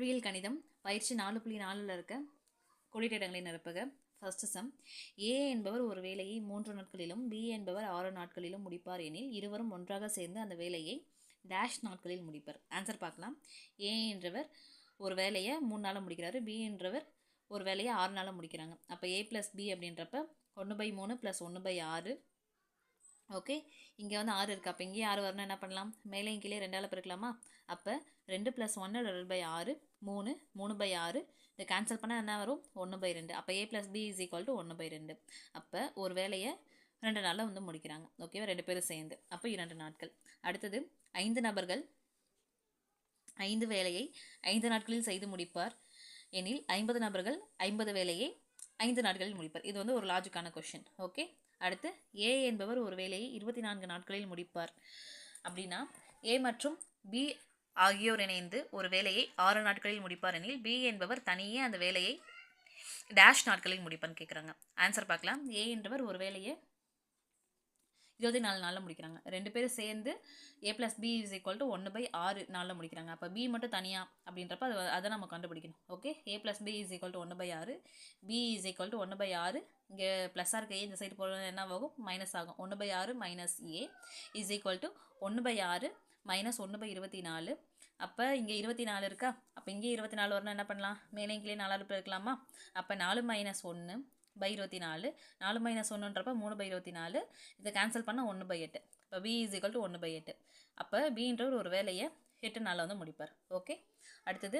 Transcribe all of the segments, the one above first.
பொறியியல் கணிதம் பயிற்சி நாலு புள்ளி நாலில் இருக்க கோடிட்ட இடங்களை நிரப்புக. ஃபர்ஸ்ட் சம் ஏ என்பவர் ஒரு வேலையை மூன்று நாட்களிலும் பி என்பவர் ஆறு நாட்களிலும் முடிப்பார் எனில் இருவரும் ஒன்றாக சேர்ந்து அந்த வேலையை டேஷ் நாட்களில் முடிப்பர். ஆன்சர் பார்க்கலாம். ஏ என்றவர் ஒரு வேலையை மூணு நாளில் முடிக்கிறாரு. பி என்றவர் ஒரு வேலையை ஆறு நாளில் முடிக்கிறாங்க. அப்போ ஏ ப்ளஸ் பி அப்படின்றப்ப ஒன்று பை மூணு ப்ளஸ் ஒன்று பை ஆறு ஓகே இங்கே வந்து ஆறு இருக்குது அப்போ இங்கேயும் ஆறு வரணும். என்ன பண்ணலாம்? மேலேயும் கீழே ரெண்டால் பிறக்கலாமா அப்போ ரெண்டு ப்ளஸ் ஒன்று டபுள் பை ஆறு மூணு மூணு பை ஆறு. இதை கேன்சல் பண்ணால் என்ன வரும்? ஒன்று பை ரெண்டு. அப்போ A plus B is equal to ஒன்று பை ரெண்டு. அப்போ ஒரு வேலையை ரெண்டு நாளில் வந்து முடிக்கிறாங்க. ஓகேவா ரெண்டு பேரும் சேர்ந்து. அப்போ இரண்டு நாட்கள். அடுத்தது ஐந்து நபர்கள் ஐந்து வேலையை ஐந்து நாட்களில் செய்து முடிப்பார். எனில் ஐம்பது நபர்கள் ஐம்பது வேலையை ஐந்து நாட்களில் முடிப்பார். இது வந்து ஒரு லாஜிக்கான கொஷின் ஓகே அடுத்து ஏ என்பவர் ஒரு வேலையை இருபத்தி நான்கு நாட்களில் முடிப்பார். அப்படின்னா ஏ மற்றும் பி ஆகியோர் இணைந்து ஒரு வேலையை ஆறு நாட்களில் முடிப்பார் எனில் பி என்பவர் தனியே அந்த வேலையை டேஷ் நாட்களில் முடிப்பார்னு கேட்குறாங்க ஆன்சர் பார்க்கலாம். ஏ என்பவர் ஒரு வேலையை இருபத்தி நாலு நாளில் முடிக்கிறாங்க. ரெண்டு பேரும் சேர்ந்து A plus B is equal to ஒன்று பை ஆறு நாளில் முடிக்கிறாங்க. அப்போ பி மட்டும் தனியாக அப்படின்றப்ப அது அதை நம்ம கண்டுபிடிக்கணும். Okay A plus B is equal to ஒன்று பை ஆறு. பி இஸ் ஈக்குவல் டு ஒன்று பை ஆறு. இங்கே ப்ளஸ்ஸாக இருக்க ஏ இந்த சைடு போகிறது என்ன ஆகும்? மைனஸ் ஆகும். ஒன்று பை ஆறு minus A is equal to ஒன்று பை ஆறு மைனஸ் ஒன்று பை இருபத்தி நாலு. அப்போ இங்கே இருபத்தி நாலு இருக்கா? அப்போ இங்கே இருபத்தி நாலு வரணும். என்ன பண்ணலாம்? மேலே கீழே நாலாறு பேர் இருக்கலாமா. அப்போ நாலு மைனஸ் ஒன்று பை இருபத்தி நாலு நாலு மைனஸ் ஒன்றுன்றப்ப மூணு பை இருபத்தி நாலு இதை கேன்சல் பண்ணால் ஒன்று பை எட்டு. இப்போ பி இஸ் ஈக்குவல் டு ஒன்று பை எட்டு. அப்போ பின்றவர் ஒரு வேலையை எட்டு நாளில் வந்து முடிப்பார். ஓகே அடுத்தது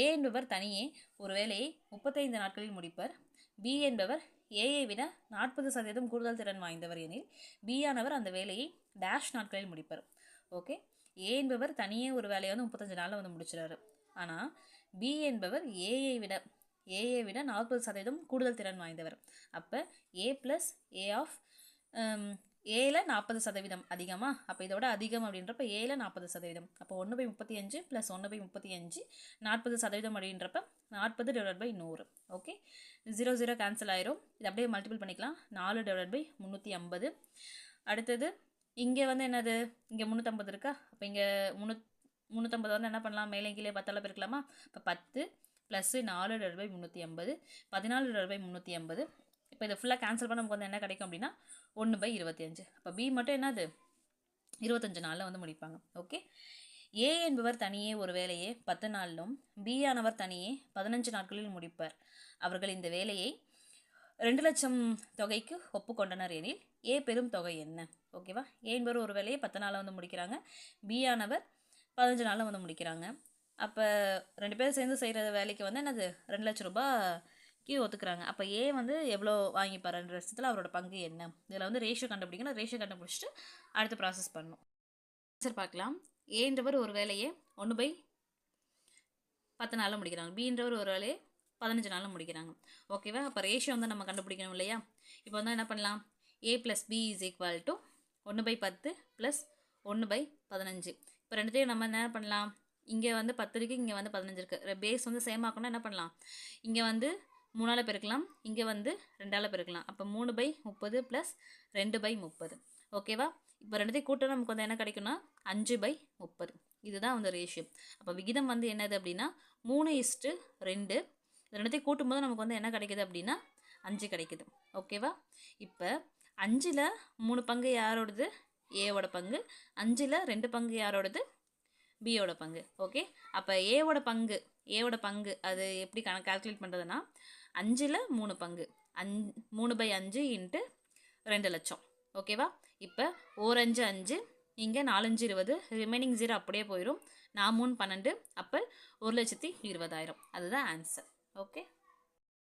ஏ என்பவர் தனியே ஒரு வேலையை முப்பத்தைந்து நாட்களில் முடிப்பார். பி என்பவர் ஏயை விட நாற்பது சதவீதம் கூடுதல் திறன் வாய்ந்தவர் எனில் பி ஆனவர் அந்த வேலையை டேஷ் நாட்களில் முடிப்பார். ஓகே ஏ என்பவர் தனியே ஒரு வேலையை வந்து முப்பத்தஞ்சு நாளில் வந்து முடிச்சிடாரு ஆனால் பி என்பவர் ஏயை விட ஏஏ விட நாற்பது சதவீதம் கூடுதல் திறன் வாய்ந்தவர். அப்போ ஏ ப்ளஸ் ஏ ஆஃப் ஏல நாற்பது சதவீதம் அதிகமாக அப்போ இதோட அதிகம் அப்படின்றப்ப ஏல நாற்பது சதவீதம். அப்போ ஒன்று பை முப்பத்தி அஞ்சு ப்ளஸ் ஒன்று பை முப்பத்தி அஞ்சு நாற்பது சதவீதம் அப்படின்றப்ப நாற்பது டிவைட் பை நூறு. ஓகே ஜீரோ ஜீரோ கேன்சல் ஆயிரும். இது அப்படியே மல்டிபிள் பண்ணிக்கலாம். நாலு டிவைட் பை முந்நூற்றி ஐம்பது. அடுத்தது இங்கே வந்து என்னது? இங்கே முந்நூற்றம்பது இருக்கா? அப்போ இங்கே முந்நூ முந்நூற்றம்பது வந்து என்ன பண்ணலாம்? மேலே கீழே பத்தளவு பெருக்கலாமா? இப்போ பத்து. ப்ளஸ்ஸு நாலு டிவைட் பை முந்நூற்றி ஐம்பது பதினாலு டிவைட் பை முந்நூற்றி ஐம்பது இப்போ இதை ஃபுல்லாக கேன்சல் பண்ண நமக்கு வந்து என்ன கிடைக்கும் அப்படின்னா ஒன்று பை இருபத்தி அஞ்சு. அப்போ பி மட்டும் என்னது? இருபத்தஞ்சு நாளில் வந்து முடிப்பாங்க. ஓகே ஏ என்பவர் தனியே ஒரு வேலையை பத்து நாளிலும் பி ஆனவர் தனியே பதினஞ்சு நாட்களில் முடிப்பார். அவர்கள் இந்த வேலையை ரெண்டு லட்சம் தொகைக்கு ஒப்புக்கொண்டனர் எனில் ஏ பெரும் தொகை என்ன? ஓகேவா ஏ என்பவர் ஒரு வேலையை பத்து நாளில் வந்து முடிக்கிறாங்க. பி ஆனவர் பதினஞ்சு நாளில் வந்து முடிக்கிறாங்க. அப்போ ரெண்டு பேரும் சேர்ந்து செய்கிற வேலைக்கு வந்து என்னது? ரெண்டு லட்ச ரூபாய்க்கு ஒத்துக்கிறாங்க அப்போ ஏ வந்து எவ்வளோ வாங்கிப்பார் ரெண்டு லட்சத்தில் அவரோட பங்கு என்ன? இதில் வந்து ரேஷியோ கண்டுபிடிக்கணும். ரேஷியோ கண்டுபிடிச்சிட்டு அடுத்து ப்ராசஸ் பண்ணணும். சரி பார்க்கலாம். ஏன்றவர் ஒரு வேலையை ஒன்று பை பத்து நாளில் முடிக்கிறாங்க. பின்றவர் ஒரு வேலையை பதினஞ்சு நாளில் முடிக்கிறாங்க. ஓகேவா அப்போ ரேஷியோ வந்து நம்ம கண்டுபிடிக்கணும் இல்லையா? இப்போ வந்து என்ன பண்ணலாம்? A plus B is equal to ஒன்று பை பத்து ப்ளஸ் ஒன்று பை பதினஞ்சு. இப்போ ரெண்டுத்தையும் நம்ம என்ன பண்ணலாம்? இங்கே வந்து பத்து இருக்குது இங்கே வந்து பதினஞ்சு இருக்குது பேஸ் வந்து சேம் ஆக்கணும்னா என்ன பண்ணலாம்? இங்கே வந்து மூணால் பெருக்கலாம். இங்கே வந்து ரெண்டால் பெருக்கலாம். அப்போ மூணு பை முப்பது ப்ளஸ் ரெண்டு பை முப்பது. ஓகேவா இப்போ ரெண்டுத்தையும் கூட்டம் நமக்கு வந்து என்ன கிடைக்கும்னா? அஞ்சு பை முப்பது. இதுதான் வந்து ரேஷியோ அப்போ விகிதம் வந்து என்னது அப்படின்னா? மூணு இஸ்ட்டு ரெண்டு. ரெண்டுத்தையும் கூட்டும்போது நமக்கு வந்து என்ன கிடைக்குது அப்படின்னா? அஞ்சு கிடைக்குது. ஓகேவா இப்போ அஞ்சில் மூணு பங்கு யாரோடது? ஏவோட பங்கு. அஞ்சில் ரெண்டு பங்கு யாரோடது? பியோட பங்கு ஓகே அப்போ ஏவோட பங்கு ஏவோட பங்கு அது எப்படி கணக்கு கால்குலேட் பண்ணுறதுன்னா அஞ்சில் மூணு பங்கு அஞ் மூணு பை அஞ்சு இன்ட்டு ரெண்டு லட்சம் ஓகேவா இப்போ ஓரஞ்சு அஞ்சு இங்கே நாலஞ்சு இருபது ரிமைனிங் ஜீரோ அப்படியே போயிடும் நான் மூணு பன்னெண்டு அப்போ ஒரு லட்சத்தி இருபதாயிரம். அதுதான் ஆன்சர் ஓகே